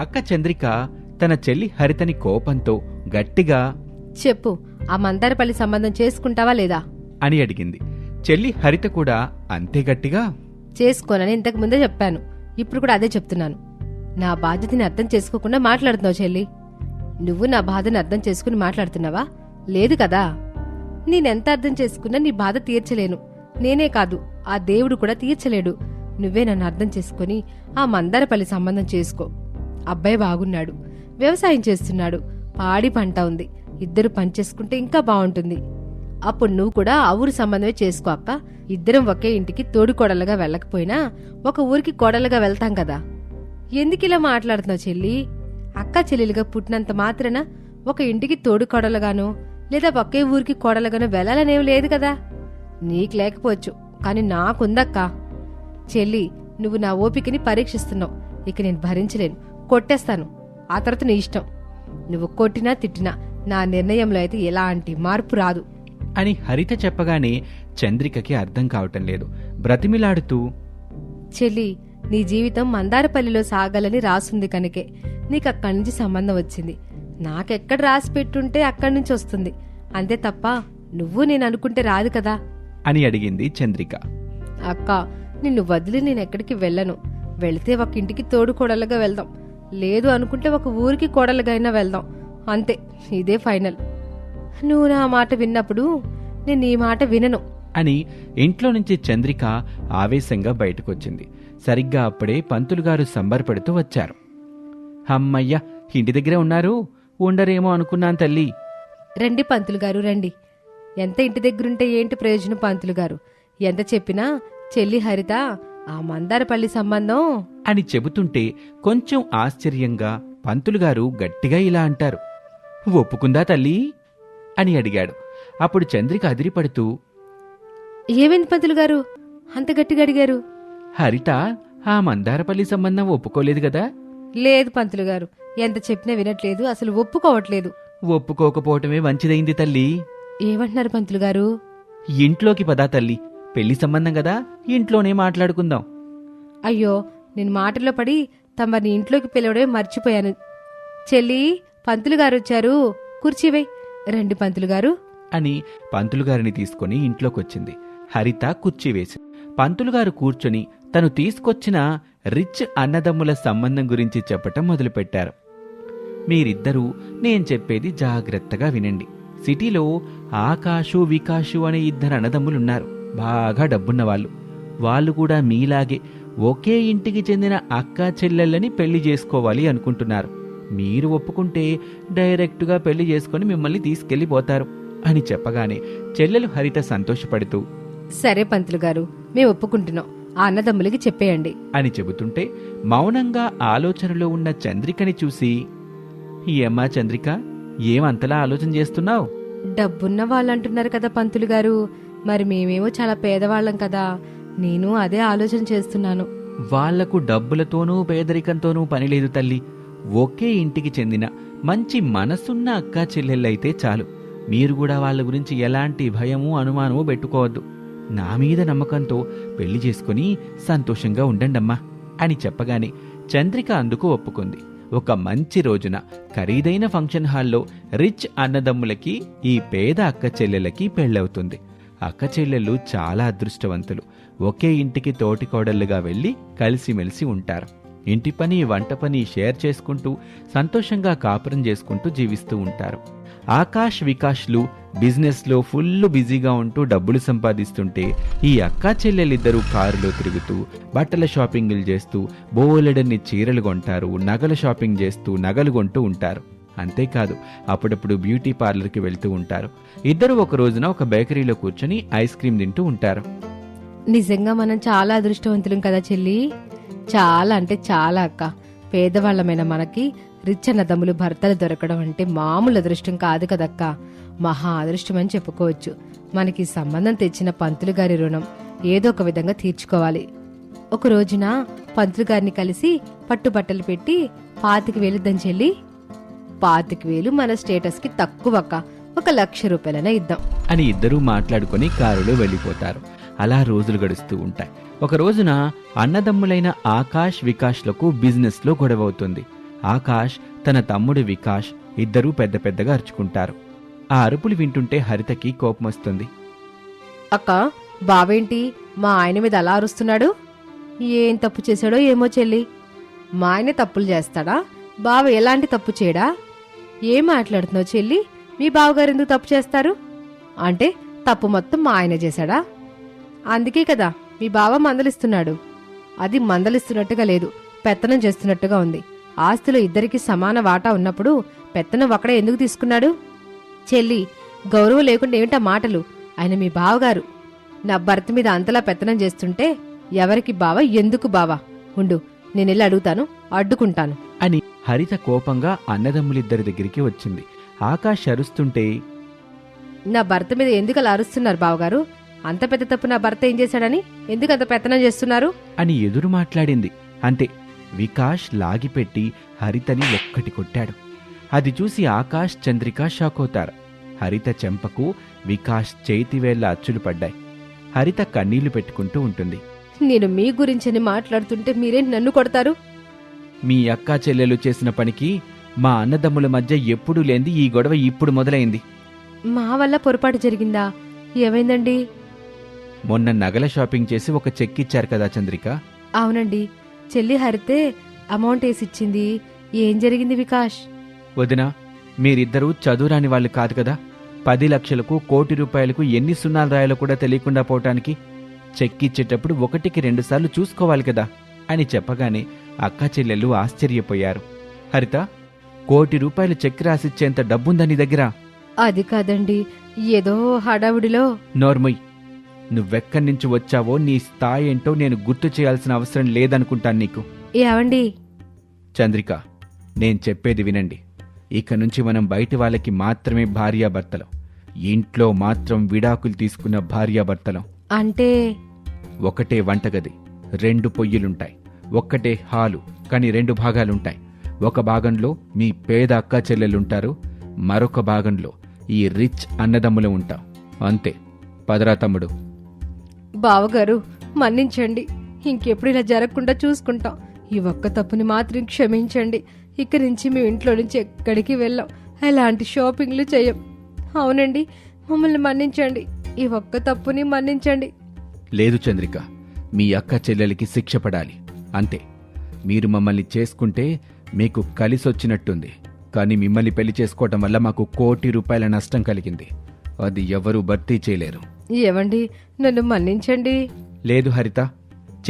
అక్క చంద్రిక తన చెల్లి హరితని కోపంతో గట్టిగా చెప్పు ఆ మందారపల్లి సంబంధం చేసుకుంటావా లేదా? అని అడిగింది. చెల్లి హరిత కూడా అంతే గట్టిగా చేసుకోనని ఇంతకు ముందే చెప్పాను. ఇప్పుడు కూడా అదే చెప్తున్నాను. నా బాధ్యతని అర్థం చేసుకోకుండా మాట్లాడుతున్నావు చెల్లి. నువ్వు నా బాధని అర్థం చేసుకుని మాట్లాడుతున్నావా? లేదు కదా. నేనెంత అర్థం చేసుకున్నా నీ బాధ తీర్చలేను. నేనే కాదు ఆ దేవుడు కూడా తీర్చలేడు. నువ్వే నన్ను అర్థం చేసుకుని ఆ మందారపల్లి సంబంధం చేసుకో. అబ్బాయి బాగున్నాడు వ్యవసాయం చేస్తున్నాడు పాడి పంట ఉంది ఇద్దరు పనిచేసుకుంటే ఇంకా బాగుంటుంది. అప్పుడు నువ్వు కూడా ఆ ఊరి సంబంధమే చేసుకో అక్క. ఇద్దరం ఒకే ఇంటికి తోడు కోడలుగా వెళ్ళకపోయినా ఒక ఊరికి కోడలుగా వెళ్తాం కదా. ఎందుకు ఇలా మాట్లాడుతున్నావు చెల్లి? అక్క చెల్లెలుగా పుట్టినంత మాత్రాన ఒక ఇంటికి తోడు కోడలుగాను లేదా ఒకే ఊరికి కోడలుగాను వెళ్ళాలనేం లేదు కదా. నీకు లేకపోవచ్చు కానీ నాకుందక్క. చెల్లి నువ్వు నా ఓపికని పరీక్షిస్తున్నావు ఇక నేను భరించలేను. కొట్టేస్తాను. ఆ తర్వాత నీ ఇష్టం. నువ్వు కొట్టినా తిట్టినా నా నిర్ణయంలో అయితే ఎలాంటి మార్పు రాదు. అని హరిత చెప్పగానే చంద్రికకి అర్థం కావటం లేదు. బ్రతిమిలాడుతూ చెల్లి నీ జీవితం మందారపల్లిలో సాగాలని రాసుంది కనుకే. నీకు అక్కడి నుంచి సంబంధం వచ్చింది. నాకెక్కడ రాసి పెట్టుంటే అక్కడి నుంచి వస్తుంది. అంతే తప్ప నువ్వు నేను అనుకుంటే రాదు కదా? అని అడిగింది చంద్రిక. అక్క నిన్ను వదిలి నేను ఎక్కడికి వెళ్ళను. వెళితే ఒక ఇంటికి తోడు కోడలుగా వెళ్దాం. లేదు అనుకుంటే ఒక ఊరికి కోడలుగా అయినా వెళ్దాం. అంతే ఇదే ఫైనల్. నువ్వు నా మాట విన్నప్పుడు నేను నీ మాట వినను. అని ఇంట్లో నుంచి చంద్రిక ఆవేశంగా బయటకొచ్చింది. సరిగ్గా అప్పుడే పంతులు గారు సంబరపడుతూ వచ్చారు. హమ్మయ్య ఇంటి దగ్గరే ఉన్నారు? ఉండరేమో అనుకున్నాను తల్లి. రండి పంతులు గారు రండి. ఎంత ఇంటి దగ్గరుంటే ఏంటి ప్రయోజనం పంతులు గారు? ఎంత చెప్పినా చెల్లి హరిత ఆ మందారపల్లి సంబంధం? అని చెబుతుంటే కొంచెం ఆశ్చర్యంగా పంతులు గారు గట్టిగా ఇలా అంటారు. ఒప్పుకుందా తల్లి? అని అడిగాడు. అప్పుడు చంద్రిక అదిరిపడుతూ ఏమైంది పంతులు గారు అంత గట్టిగా అడిగారు? హరిత ఆ మందారపల్లి సంబంధం ఒప్పుకోలేదు కదా? లేదు పంతులు గారు ఎంత చెప్పినా వినట్లేదు అసలు ఒప్పుకోవట్లేదు. ఒప్పుకోకపోవటమే మంచిదైంది తల్లి. ఏమంటున్నారు పంతులు గారు ఇంట్లోకి పదా తల్లి. పెళ్ళి సంబంధం కదా? ఇంట్లోనే మాట్లాడుకుందాం. అయ్యో నేను మాటల్లో పడి తమని ఇంట్లోకి పిలవడమే మర్చిపోయాను. చెల్లి పంతులు గారు వచ్చారు. కుర్చీవై రండి పంతులు గారు. అని పంతులు గారిని తీసుకుని ఇంట్లోకొచ్చింది. హరిత కుర్చీ వేసి. పంతులు గారు కూర్చొని తను తీసుకొచ్చిన రిచ్ అన్నదమ్ముల సంబంధం గురించి చెప్పటం మొదలుపెట్టారు. మీరిద్దరూ నేను చెప్పేది జాగ్రత్తగా వినండి. సిటీలో ఆకాశు వికాషు అనే ఇద్దరు అన్నదమ్ములున్నారు. బాగా డబ్బున్న వాళ్ళు వాళ్ళు కూడా మీలాగే ఒకే ఇంటికి చెందిన అక్క చెల్లెళ్ళని పెళ్ళి చేసుకోవాలి అనుకుంటున్నారు. మీరు ఒప్పుకుంటే డైరెక్టుగా పెళ్ళి చేసుకొని మిమ్మల్ని తీసుకెళ్ళిపోతారు అని చెప్పగానే చెల్లెలు హరిత సంతోషపడుతూ సరే పంతులు గారు మేము ఒప్పుకుంటున్నాం. ఆ అన్నదమ్ములకి చెప్పేయండి. అని చెబుతుంటే మౌనంగా ఆలోచనలో ఉన్న చంద్రికని చూసి ఏమ్మా చంద్రిక ఏమంతలా ఆలోచన చేస్తున్నావు? డబ్బున్న వాళ్ళు అంటున్నారు కదా పంతులు గారు. మరి మేమేమో చాలా పేదవాళ్ళం కదా నేను అదే ఆలోచన చేస్తున్నాను. వాళ్ళకు డబ్బులతోనూ పేదరికంతోనూ పనిలేదు తల్లి. ఒకే ఇంటికి చెందిన మంచి మనసున్న అక్కా చెల్లెళ్ళైతే చాలు. మీరు కూడా వాళ్ళ గురించి ఎలాంటి భయము అనుమానము పెట్టుకోవద్దు. నా మీద నమ్మకంతో పెళ్ళి చేసుకుని సంతోషంగా ఉండండమ్మా అని చెప్పగానే చంద్రిక అందుకు ఒప్పుకుంది. ఒక మంచి రోజున ఖరీదైన ఫంక్షన్ హాల్లో రిచ్ అన్నదమ్ములకి ఈ పేద అక్క చెల్లెలకి పెళ్ళవుతుంది. అక్క చెల్లెళ్ళు చాలా అదృష్టవంతులు. ఒకే ఇంటికి తోటికోడళ్ళుగా వెళ్ళి కలిసిమెలిసి ఉంటారు. ఇంటి పని వంట పని షేర్ చేసుకుంటూ సంతోషంగా కాపురం చేసుకుంటూ జీవిస్తూ ఉంటారు. ఆకాష్ వికాష్లు బిజినెస్లో ఫుల్ బిజీగా ఉంటూ డబ్బులు సంపాదిస్తుంటే ఈ అక్కా చెల్లెలిద్దరూ కారులో తిరుగుతూ బట్టల షాపింగ్లు చేస్తూ బోలెడన్ని చీరలు కొంటారు నగల షాపింగ్ చేస్తూ నగలు కొంటూ ఉంటారు. అంతేకాదు అప్పుడప్పుడు బ్యూటీ పార్లర్కి వెళ్తూ ఉంటారు. ఇద్దరు ఒక రోజున ఒక బేకరీలో కూర్చొని ఐస్ క్రీమ్ తింటూ ఉంటారు. నిజంగా మనం చాలా అదృష్టవంతులం కదా చెల్లి? చాలా అంటే చాలా అక్క. పేదవాళ్ళమైన మనకి రిచ్ అన్నదమ్ములు భర్తలు దొరకడం అంటే మామూలు అదృష్టం కాదు కదక్క. మహా అదృష్టం అని చెప్పుకోవచ్చు. మనకి సంబంధం తెచ్చిన పంతులు గారి రుణం ఏదో ఒక విధంగా తీర్చుకోవాలి. ఒక రోజున పంతులు గారిని కలిసి పట్టుబట్టలు పెట్టి పాతికి వేలుద్దాం చెల్లి. పాతికి వేలు మన స్టేటస్కి తక్కువ అక్క ఒక లక్ష రూపాయలైనా ఇద్దాం. అని ఇద్దరూ మాట్లాడుకొని కారులో వెళ్ళిపోతారు. అలా రోజులు గడుస్తూ ఉంటాయి. ఒక రోజున అన్నదమ్ములైన ఆకాష్ వికాష్లకు బిజినెస్లో గొడవ అవుతుంది ఆకాష్ తన తమ్ముడు వికాష్ ఇద్దరూ పెద్ద పెద్దగా అరుచుకుంటారు. ఆ అరుపులు వింటుంటే హరితకి కోపమొస్తుంది అక్క బావేంటి? మా ఆయన మీద అలా అరుస్తున్నాడు? ఏం తప్పు చేశాడో ఏమో చెల్లి. మా ఆయన తప్పులు చేస్తాడా? బావ ఎలాంటి తప్పు చేయడా? ఏం మాట్లాడుతున్నావు చెల్లి? మీ బావగారు ఎందుకు తప్పు చేస్తారు? అంటే తప్పు మొత్తం మా ఆయన చేశాడా? అందుకే కదా మీ బావ మందలిస్తున్నాడు. అది మందలిస్తున్నట్టుగా లేదు పెత్తనం చేస్తున్నట్టుగా ఉంది. ఆస్తిలో ఇద్దరికి సమాన వాటా ఉన్నప్పుడు పెత్తనం ఒకడే ఎందుకు తీసుకున్నాడు? చెల్లి గౌరవం లేకుండా ఏమిటా మాటలు? ఆయన మీ బావగారు. నా భర్త మీద అంతలా పెత్తనం చేస్తుంటే ఎవరికి బావ ఎందుకు బావా? ఉండు నేనెళ్ళి అడుగుతాను అడ్డుకుంటాను. అని హరిత కోపంగా అన్నదమ్ములిద్దరి దగ్గరికి వచ్చింది. ఆకాష్ అరుస్తుంటే నా భర్త మీద ఎందుకు అలా అరుస్తున్నారు బావగారు? అంత పెద్ద తప్పు నా భర్త ఏం చేశాడని? ఎందుకు అంత పెత్తనం చేస్తున్నారు? అని ఎదురు మాట్లాడింది. అంతే వికాష్ లాగిపెట్టి హరితని ఒక్కటి కొట్టాడు. అది చూసి ఆకాష్ చంద్రిక షాక్ అవుతారు హరిత చెంపకు వికాష్ చేతివేళ్ళ అచ్చులు పడ్డాయి. హరిత కన్నీళ్ళు పెట్టుకుంటూ ఉంటుంది. నేను మీ గురించని మాట్లాడుతుంటే మీరేం నన్ను కొడతారు? మీ అక్కా చెల్లెలు చేసిన పనికి మా అన్నదమ్ముల మధ్య ఎప్పుడూ లేంది ఈ గొడవ ఇప్పుడు మొదలైంది. మా వల్ల పొరపాటు జరిగిందా? ఏమైందండి? మొన్న నగల షాపింగ్ చేసి ఒక చెక్ ఇచ్చారు కదా చంద్రిక? అవునండి. చెల్లి హరితే అమౌంట్ వేసిచ్చింది ఏం జరిగింది వికాష్? వదినా మీరిద్దరూ చదువురాని వాళ్ళు కాదు కదా? పది లక్షలకు కోటి రూపాయలకు ఎన్ని సున్నాలు రాయాలో కూడా తెలియకుండా పోవటానికి చెక్ ఇచ్చేటప్పుడు ఒకటికి రెండుసార్లు చూసుకోవాలి కదా? అని చెప్పగానే అక్కా చెల్లెళ్ళు ఆశ్చర్యపోయారు. హరిత కోటి రూపాయలు చెక్ రాసిచ్చేంత డబ్బుందా నీ దగ్గర? అది కాదండి ఏదో హడావుడిలో. నోర్మయ్ నువ్వెక్కడి నుంచి వచ్చావో నీ స్థాయి ఏంటో నేను గుర్తు చేయాల్సిన అవసరం లేదనుకుంటాను నీకు. ఏవండి? చంద్రిక నేను చెప్పేది వినండి. ఇక నుంచి మనం బయటి వాళ్ళకి మాత్రమే భార్యాభర్తలం. ఇంట్లో మాత్రం విడాకులు తీసుకున్న భార్యాభర్తలం. అంటే? ఒకటే వంటగది రెండు పొయ్యిలుంటాయి. ఒక్కటే హాలు కానీ రెండు భాగాలుంటాయి. ఒక భాగంలో మీ పేద అక్క చెల్లెలుంటారు మరొక భాగంలో ఈ రిచ్ అన్నదమ్ములు ఉంటాం. అంతే. పదరా తమ్ముడు. బావగారు మన్నించండి. ఇంకెప్పుడు ఇలా జరగకుండా చూసుకుంటాం. ఈ ఒక్క తప్పుని మాత్రం క్షమించండి. ఇక్కడి నుంచి మేము ఇంట్లో నుంచి ఎక్కడికి వెళ్ళాం. ఎలాంటి షాపింగ్లు చేయం. అవునండి మమ్మల్ని మన్నించండి. ఈ ఒక్క తప్పుని మన్నించండి. లేదు చంద్రిక మీ అక్క చెల్లెలికి శిక్ష పడాలి. అంతే. మీరు మమ్మల్ని చేసుకుంటే మీకు కలిసొచ్చినట్టుంది. కానీ మిమ్మల్ని పెళ్ళి చేసుకోవటం వల్ల మాకు కోటి రూపాయల నష్టం కలిగింది. అది ఎవరూ భర్తీ చేయలేరు. ఏవండి? నన్ను మన్నించండి. లేదు హరిత.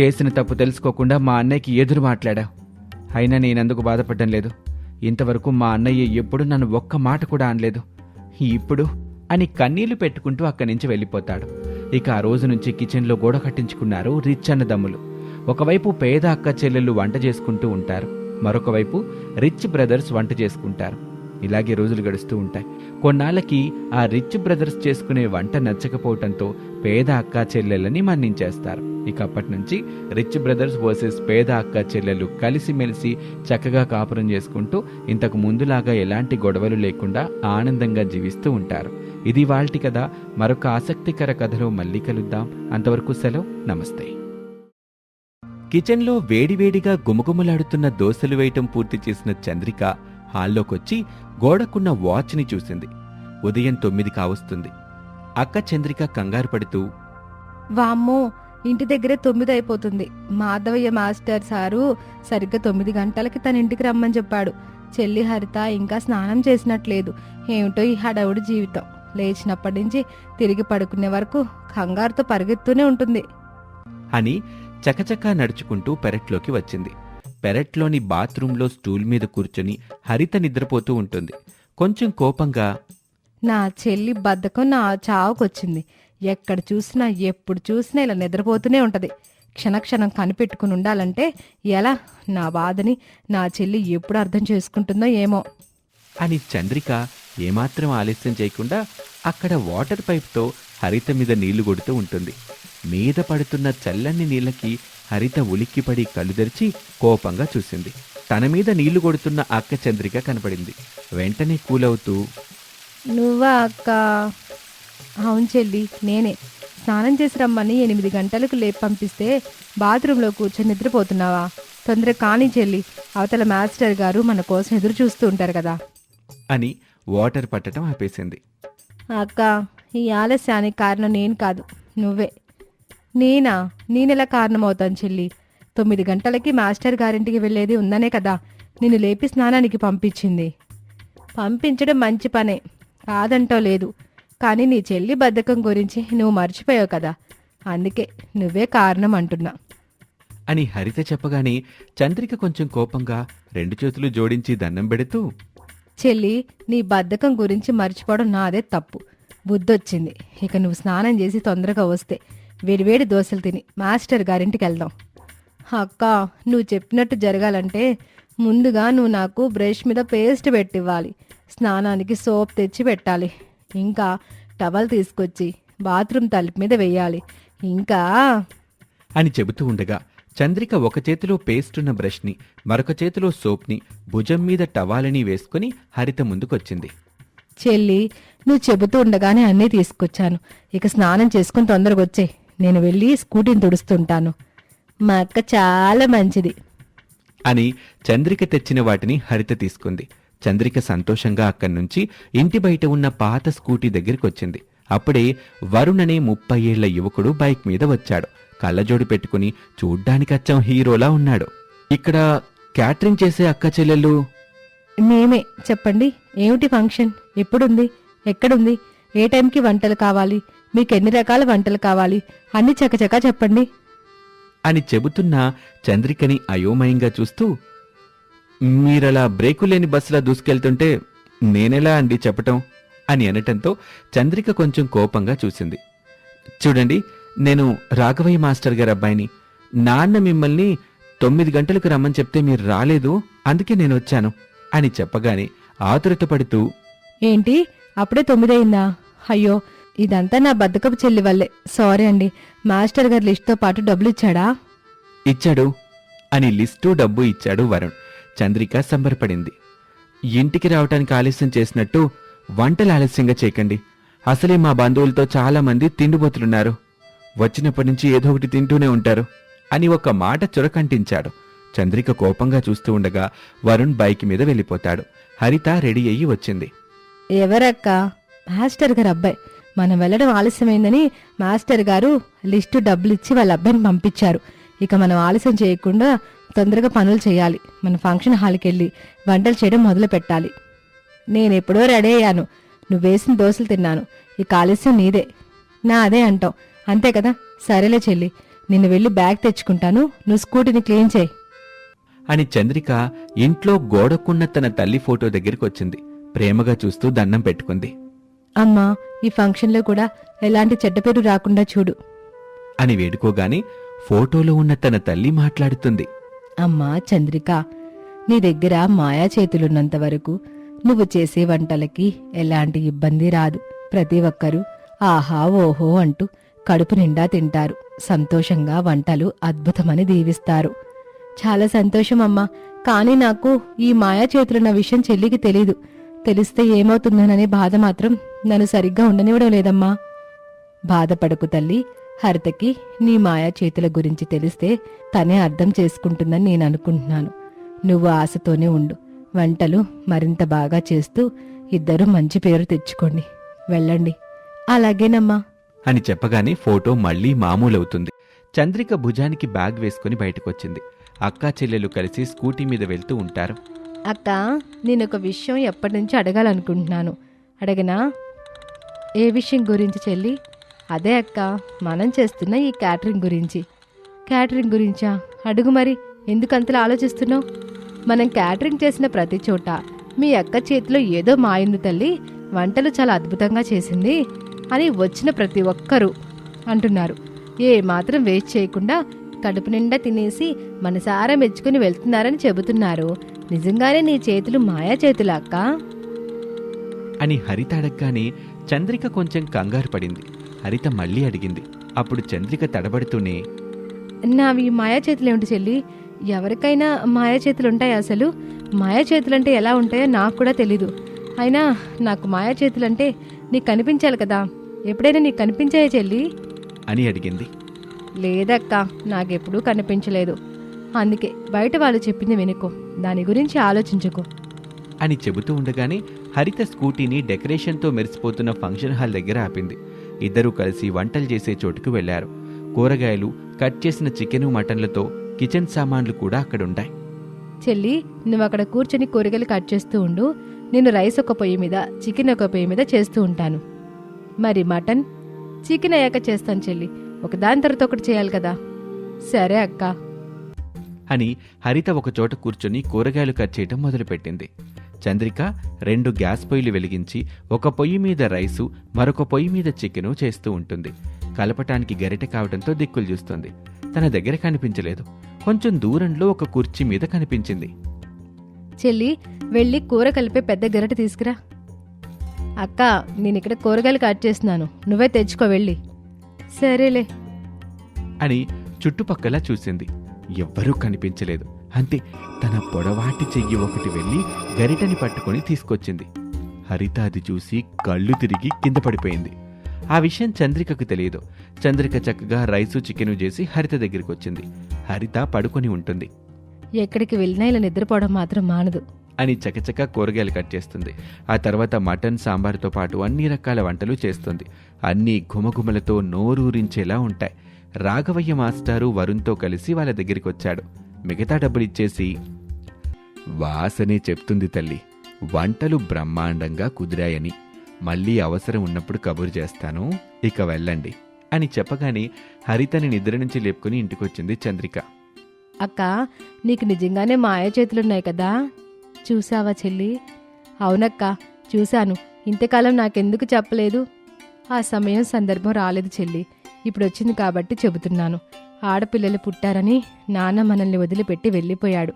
చేసిన తప్పు తెలుసుకోకుండా మా అన్నయ్యకి ఎదురు మాట్లాడా. అయినా నేనెందుకు బాధపడడం లేదు. ఇంతవరకు మా అన్నయ్య ఎప్పుడు నన్ను ఒక్క మాట కూడా అనలేదు. ఇప్పుడు అని కన్నీళ్ళు పెట్టుకుంటూ అక్కడి నుంచి వెళ్ళిపోతాడు. ఇక ఆ రోజు నుంచి కిచెన్లో గోడ కట్టించుకున్నారు రిచ్ అన్నదమ్ములు. ఒకవైపు పేద అక్క చెల్లెళ్ళు వంట చేసుకుంటూ ఉంటారు మరొక వైపు రిచ్ బ్రదర్స్ వంట చేసుకుంటారు. ఇలాగే రోజులు గడుస్తూ ఉంటాయి. కొన్నాళ్ళకి ఆ రిచ్ బ్రదర్స్ చేసుకునే వంట నచ్చకపోవటంతో పేద అక్క చెల్లెళ్ళని మన్నించేస్తారు. ఇక అప్పటి నుంచి రిచ్ బ్రదర్స్ వర్సెస్ పేద అక్క చెల్లెలు కలిసిమెలిసి చక్కగా కాపురం చేసుకుంటూ ఇంతకు ముందులాగా ఎలాంటి గొడవలు లేకుండా ఆనందంగా జీవిస్తూ ఉంటారు. ఇది వాల్టి కథ. మరొక ఆసక్తికర కథలో మళ్ళీ కలుద్దాం. అంతవరకు సెలవు. నమస్తే. కిచెన్లో వేడివేడిగా గుమగుమలాడుతున్న దోశలు వేయటం పూర్తి చేసిన చంద్రిక హాల్లోకొచ్చి గోడకున్న వాచ్ని చూసింది. ఉదయం తొమ్మిది కావస్తుంది అక్క చంద్రిక కంగారు పడుతూ వామ్మో ఇంటి దగ్గరే తొమ్మిది అయిపోతుంది. మాధవయ్య మాస్టర్ సారు సరిగ్గా తొమ్మిది గంటలకి తన ఇంటికి రమ్మని చెప్పాడు. చెల్లి హరిత ఇంకా స్నానం చేసినట్లేదు. ఏమిటో ఈ హడావుడి జీవితం. లేచినప్పటి నుంచి తిరిగి పడుకునే వరకు కంగారుతో పరిగెత్తూనే ఉంటుంది. అని చకచకా నడుచుకుంటూ పెరట్లోకి వచ్చింది. పెరట్లోని బాత్రూంలో స్టూల్ మీద కూర్చొని హరిత నిద్రపోతూ ఉంటుంది. కొంచెం కోపంగా నా చెల్లి బద్ధకం నా చావుకొచ్చింది. ఎక్కడ చూసినా ఎప్పుడు చూసినా ఇలా నిద్రపోతూనే ఉంటది. క్షణక్షణం కనిపెట్టుకుని ఉండాలంటే ఎలా? నా బాధని నా చెల్లి ఎప్పుడు అర్థం చేసుకుంటుందో ఏమో. అని చంద్రిక ఏమాత్రం ఆలస్యం చేయకుండా అక్కడ వాటర్ పైప్తో హరిత మీద నీళ్ళు కొడుతూ ఉంటుంది. మీద పడుతున్న చల్లని నీళ్ళకి హరిత ఉలిక్కిపడి కళ్ళు తెరిచి కోపంగా చూసింది. తన మీద నీళ్ళు కొడుతున్న అక్క చంద్రిక కనపడింది. వెంటనే కూలవుతూ నువ్వా అక్క? అవును చెల్లి నేనే. స్నానం చేసి రమ్మని ఎనిమిది గంటలకు లేపి పంపిస్తే బాత్రూంలో కూర్చొని నిద్రపోతున్నావా? తొందరగా కానీ చెల్లి అవతల మాస్టర్ గారు మన కోసం ఎదురు చూస్తూ ఉంటారు కదా. అని వాటర్ పట్టడం ఆపేసింది. అక్క ఈ ఆలస్యానికి కారణం నేను కాదు నువ్వే. నేనా? నేనెలా కారణమవుతాను చెల్లి? తొమ్మిది గంటలకి మాస్టర్ గారింటికి వెళ్ళేది ఉందనే కదా. నిన్ను లేపి స్నానానికి పంపించింది. పంపించడం మంచి పనే. కాదంటో లేదు. కానీ నీ చెల్లి బద్ధకం గురించి నువ్వు మర్చిపోయావు కదా. అందుకే నువ్వే కారణం అంటున్నా అని హరిత చెప్పగానే చంద్రిక కొంచెం కోపంగా రెండు చేతులు జోడించి దండం పెడుతూ చెల్లి నీ బద్ధకం గురించి మర్చిపోవడం నాదే తప్పు. బుద్ధొచ్చింది. ఇక నువ్వు స్నానం చేసి తొందరగా వస్తే వేడివేడి దోశలు తిని మాస్టర్ గారింటికి వెళ్దాం అక్క నువ్వు చెప్పినట్టు జరగాలంటే ముందుగా నువ్వు నాకు బ్రష్ మీద పేస్ట్ పెట్టివ్వాలి. స్నానానికి సోప్ తెచ్చి పెట్టాలి. ఇంకా టవల్ తీసుకొచ్చి బాత్రూమ్ తలుపు మీద వెయ్యాలి ఇంకా అని చెబుతూ ఉండగా చంద్రిక ఒక చేతిలో పేస్టున్న బ్రష్ని మరొక చేతిలో సోప్ని భుజం మీద టవాలని వేసుకుని హరిత ముందుకొచ్చింది. చెల్లి నువ్వు చెబుతూ ఉండగానే అన్నీ తీసుకొచ్చాను. ఇక స్నానం చేసుకుని తొందరగా వచ్చే నేను వెళ్ళి స్కూటీని తుడుస్తుంటాను. మా అక్క చాలా మంచిది. అని చంద్రిక తెచ్చిన వాటిని హరిత తీసుకుంది. చంద్రిక సంతోషంగా అక్కడి నుంచి ఇంటి బయట ఉన్న పాత స్కూటీ దగ్గరికి వచ్చింది అప్పుడే వరుణ్ అనే ముప్పై ఏళ్ళ యువకుడు బైక్ మీద వచ్చాడు. కళ్ళజోడు పెట్టుకుని చూడ్డానికి అచ్చం హీరోలా ఉన్నాడు. ఇక్కడ క్యాటరింగ్ చేసే అక్క చెల్లెళ్ళు? మేమే. చెప్పండి ఏమిటి ఫంక్షన్? ఎప్పుడుంది? ఎక్కడుంది? ఏ టైంకి వంటలు కావాలి? మీకు ఎన్ని రకాల వంటలు కావాలి? అన్ని చకచకా చెప్పండి. అని చెబుతున్న చంద్రికని అయోమయంగా చూస్తూ మీరలా బ్రేకు లేని బస్సులా దూసుకెళ్తుంటే నేనెలా అండి చెప్పటం? అని అనటంతో చంద్రిక కొంచెం కోపంగా చూసింది. చూడండి నేను రాఘవయ్య మాస్టర్ గారి అబ్బాయిని. నాన్న మిమ్మల్ని తొమ్మిది గంటలకు రమ్మని చెప్తే మీరు రాలేదు అందుకే నేను వచ్చాను అని చెప్పగానే ఆతురత పడుతూ ఏంటి? అప్పుడే తొమ్మిదయిందా? అయ్యో ఇదంతా నా బద్దకపు చెల్లి వల్లే. సారీ అండి. మాస్టర్ గారి లిస్ట్తో పాటు డబ్బులు ఇచ్చాడా. ఇచ్చాడు అని లిస్టు డబ్బు ఇచ్చాడు వరుణ్. చంద్రిక సంబరపడింది. ఇంటికి రావటానికి ఆలస్యం చేసినట్టు వంటలు ఆలస్యంగా చేయకండి. అసలే మా బంధువులతో చాలా మంది తిండిపోతులున్నారు. వచ్చినప్పటి నుంచి ఏదో ఒకటి తింటూనే ఉంటారు అని ఒక మాట చురకంటించాడు. చంద్రిక కోపంగా చూస్తూ ఉండగా వరుణ్ బైక్ మీద వెళ్ళిపోతాడు. హరిత రెడీ అయ్యి వచ్చింది. ఎవరక్క? మాస్టర్ గారు అబ్బాయి. మనం వెళ్ళడం ఆలస్యమైందని మాస్టర్ గారు లిస్టు డబ్బులు ఇచ్చి వాళ్ళ అబ్బాయిని పంపించారు. ఇక మనం ఆలస్యం చేయకుండా తొందరగా పనులు చేయాలి. మన ఫంక్షన్ హాల్కి వెళ్ళి వంటలు చేయడం మొదలు పెట్టాలి. నేను ఎప్పుడో రెడీ అయ్యాను. నువ్వు వేసిన దోశలు తిన్నాను. ఇక ఆలస్యం నీదే. నా అదే అంటావు. అంతే కదా? సరేలే చెల్లి. నిన్ను వెళ్ళి బ్యాగ్ తెచ్చుకుంటాను. నువ్వు స్కూటీని క్లీన్ చేయి. అని చంద్రిక ఇంట్లో గోడకున్న తన తల్లి ఫోటో దగ్గరికి వచ్చింది. ప్రేమగా చూస్తూ దండం పెట్టుకుంది. అమ్మా ఈ ఫంక్షన్లో కూడా ఎలాంటి చెడ్డ పేరు రాకుండా చూడు. అని వేడుకోగానే ఫోటోలో ఉన్న తన తల్లి మాట్లాడుతుంది. అమ్మా చంద్రిక నీ దగ్గర మాయా చేతులున్నంత వరకు నువ్వు చేసే వంటలకి ఎలాంటి ఇబ్బంది రాదు. ప్రతి ఒక్కరూ ఆహా ఓహో అంటూ కడుపు నిండా తింటారు. సంతోషంగా వంటలు అద్భుతమని దీవిస్తారు. చాలా సంతోషం అమ్మా కానీ నాకు ఈ మాయా చేతులున్న విషయం చెల్లికి తెలీదు. తెలిస్తే ఏమవుతుందోననే బాధ మాత్రం నన్ను సరిగ్గా ఉండనివ్వడం లేదమ్మా. బాధపడకు తల్లి. హరితకి నీ మాయా చేతుల గురించి తెలిస్తే తనే అర్థం చేసుకుంటుందని నేను అనుకుంటున్నాను. నువ్వు ఆశతోనే ఉండు. వంటలు మరింత బాగా చేస్తూ ఇద్దరు మంచి పేరు తెచ్చుకోండి. వెళ్ళండి. అలాగేనమ్మా. అని చెప్పగానే ఫోటో మళ్ళీ మామూలవుతుంది. చంద్రిక భుజానికి బ్యాగ్ వేసుకుని బయటకొచ్చింది. అక్కా చెల్లెలు కలిసి స్కూటీ మీద వెళ్తూ ఉంటారు. అక్క నేను ఒక విషయం ఎప్పటి నుంచి అడగాలనుకుంటున్నాను. అడగనా? ఏ విషయం గురించి చెల్లి? అదే అక్క మనం చేస్తున్న ఈ క్యాటరింగ్ గురించి. క్యాటరింగ్ గురించా? అడుగు మరి ఎందుకు అంతలా ఆలోచిస్తున్నావు? మనం క్యాటరింగ్ చేసిన ప్రతి చోట మీ అక్క చేతిలో ఏదో మాయింది తల్లి వంటలు చాలా అద్భుతంగా చేసింది అని వచ్చిన ప్రతి ఒక్కరూ అంటున్నారు. ఏ మాత్రం వేస్ట్ చేయకుండా కడుపు నిండా తినేసి మనసారా మెచ్చుకుని వెళ్తున్నారని చెబుతున్నారు. నిజంగానే నీ చేతులు మాయా చేతులా అక్క? అని హరిత అడగగానే చంద్రిక కొంచెం కంగారు పడింది. హరిత మళ్ళీ అడిగింది. అప్పుడు చంద్రిక తడబడుతూనే నావి మాయా చేతులు ఏమిటి చెల్లి? ఎవరికైనా మాయా చేతులు ఉంటాయి అసలు? మాయా చేతులు అంటే ఎలా ఉంటాయో నాకు కూడా తెలీదు. అయినా నాకు మాయా చేతులు అంటే నీకు కనిపించాలి కదా. ఎప్పుడైనా నీకు కనిపించాయా చెల్లి? అని అడిగింది. లేదక్క నాకెప్పుడూ కనిపించలేదు. అందుకే బయట వాళ్ళు చెప్పింది వినుకో. దాని గురించి ఆలోచించుకో. అని చెబుతూ ఉండగానే హరిత స్కూటీని డెకరేషన్తో మెరిసిపోతున్న ఫంక్షన్ హాల్ దగ్గర ఆపింది. ఇద్దరూ కలిసి వంటలు చేసే చోటుకు వెళ్ళారు కూరగాయలు కట్ చేసిన చికెను మటన్లతో కిచెన్ సామాన్లు కూడా అక్కడుంటాయి చెల్లి నువ్వు అక్కడ కూర్చొని కూరగాయలు కట్ చేస్తూ ఉండు. నేను రైస్ ఒక పొయ్యి మీద చికెన్ ఒక పొయ్యి మీద చేస్తూ ఉంటాను. మరి మటన్? చికెన్ అయ్యాక చేస్తాను చెల్లి. ఒక దాని తర్వాత ఒకటి చేయాలి కదా. సరే అక్క. అని హరిత ఒక చోట కూర్చొని కూరగాయలు కట్ చేయటం మొదలుపెట్టింది. చంద్రిక రెండు గ్యాస్ పొయ్యిలు వెలిగించి ఒక పొయ్యి మీద రైసు మరొక పొయ్యి మీద చికెను చేస్తూ ఉంటుంది. కలపటానికి గరిటె కావడంతో దిక్కులు చూస్తుంది. తన దగ్గర కనిపించలేదు. కొంచెం దూరంలో ఒక కుర్చీ మీద కనిపించింది. చెల్లి వెళ్ళి కూర కలిపే పెద్ద గరిటె తీసుకురా. అక్క నేను ఇక్కడ కూరగాయలు కట్ చేస్తున్నాను. నువ్వే తెచ్చుకో వెళ్ళి. సరేలే. అని చుట్టుపక్కల చూసింది. ఎవ్వరూ కనిపించలేదు. అంతే తన పొడవాటి చెయ్యి ఒకటి వెళ్ళి గరిటని పట్టుకొని తీసుకొచ్చింది. హరిత అది చూసి కళ్ళు తిరిగి కింద పడిపోయింది. ఆ విషయం చంద్రికకు తెలియదు. చంద్రిక చక్కగా రైసు చికెను చేసి హరిత దగ్గరికి వచ్చింది హరిత పడుకొని ఉంటుంది. ఎక్కడికి వెళ్ళినా ఇలా నిద్రపోవడం మాత్రం మానదు. అని చకచక కూరగాయలు కట్ చేస్తుంది. ఆ తర్వాత మటన్ సాంబార్తో పాటు అన్ని రకాల వంటలు చేస్తుంది. అన్నీ ఘుమఘుమలతో నోరూరించేలా ఉంటాయి. రాఘవయ్య మాస్టారు వరుణ్తో కలిసి వాళ్ళ దగ్గరికి వచ్చాడు మిగతా డబ్బులిచ్చేసి వాసనే చెప్తుంది తల్లి వంటలు బ్రహ్మాండంగా కుదిరాయని. మళ్ళీ అవసరం ఉన్నప్పుడు కబురు చేస్తాను ఇక వెళ్ళండి అని చెప్పగానే హరితని నిద్ర నుంచి లేపుకుని ఇంటికొచ్చింది చంద్రిక. అక్క నీకు నిజంగానే మాయ చేతులున్నాయి కదా? చూసావా చెల్లి? అవునక్క చూశాను. ఇంతకాలం నాకెందుకు చెప్పలేదు? ఆ సమయం సందర్భం రాలేదు చెల్లి. ఇప్పుడు వచ్చింది కాబట్టి చెబుతున్నాను. ఆడపిల్లలు పుట్టారని నాన్న మనల్ని వదిలిపెట్టి వెళ్ళిపోయాడు.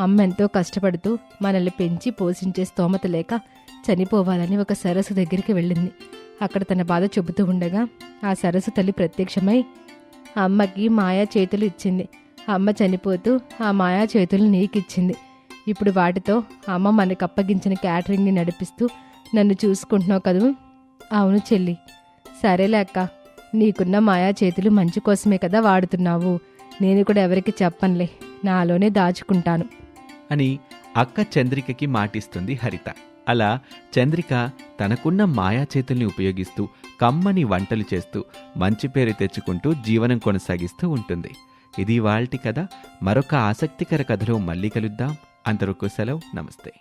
అమ్మ ఎంతో కష్టపడుతూ మనల్ని పెంచి పోషించే స్తోమత లేక చనిపోవాలని ఒక సరస్సు దగ్గరికి వెళ్ళింది. అక్కడ తన బాధ చెబుతూ ఉండగా ఆ సరస్సు తల్లి ప్రత్యక్షమై అమ్మకి మాయా చేతులు ఇచ్చింది. అమ్మ చనిపోతూ ఆ మాయా చేతులు నీకిచ్చింది. ఇప్పుడు వాటితో అమ్మ మనకు అప్పగించిన క్యాటరింగ్ని నడిపిస్తూ నన్ను చూసుకుంటున్నావు కదూ? అవును చెల్లి. సరేలే అక్క. నీకున్న మాయా చేతులు మంచి కోసమే కదా వాడుతున్నావు. నేను కూడా ఎవరికి చెప్పనులే. నాలోనే దాచుకుంటాను. అని అక్క చంద్రికకి మాటిస్తుంది హరిత. అలా చంద్రిక తనకున్న మాయా చేతుల్ని ఉపయోగిస్తూ కమ్మని వంటలు చేస్తూ మంచి పేరు తెచ్చుకుంటూ జీవనం కొనసాగిస్తూ ఉంటుంది. ఇది వాల్టి కథ. మరొక ఆసక్తికర కథలో మళ్ళీ కలుద్దాం. అందరూ సెలవు. నమస్తే.